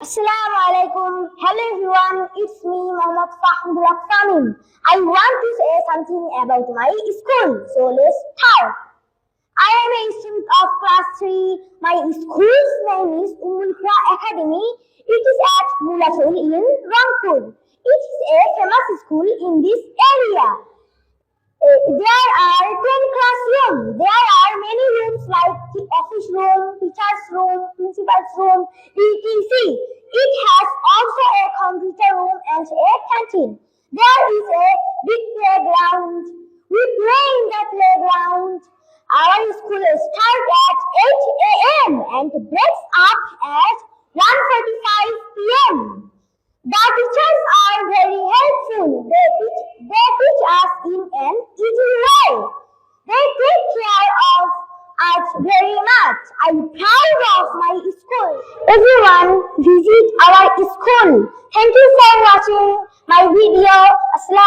Assalamu alaikum. Hello everyone, it's me Mohammad Fahmullah Famim. I want to say something about my school. So let's start. I am a student of class 3. My school's name is Umul Qura Academy. It is at Mulatul in Rangpur. It is a famous school in this area. Uh, there are 10 classrooms. There are many rooms like the office room, teacher's room, principal's room, etc. It has also a computer room and a canteen. There is a big playground. We play in the playground. Our school starts at 8 a.m. and breaks up at 1.45 p.m. The teachers are very helpful. They teach, they teach us in an easy way. They take care of us very much. I'm proud of my school. Everyone visit our school. Thank you for watching my video. Alaikum.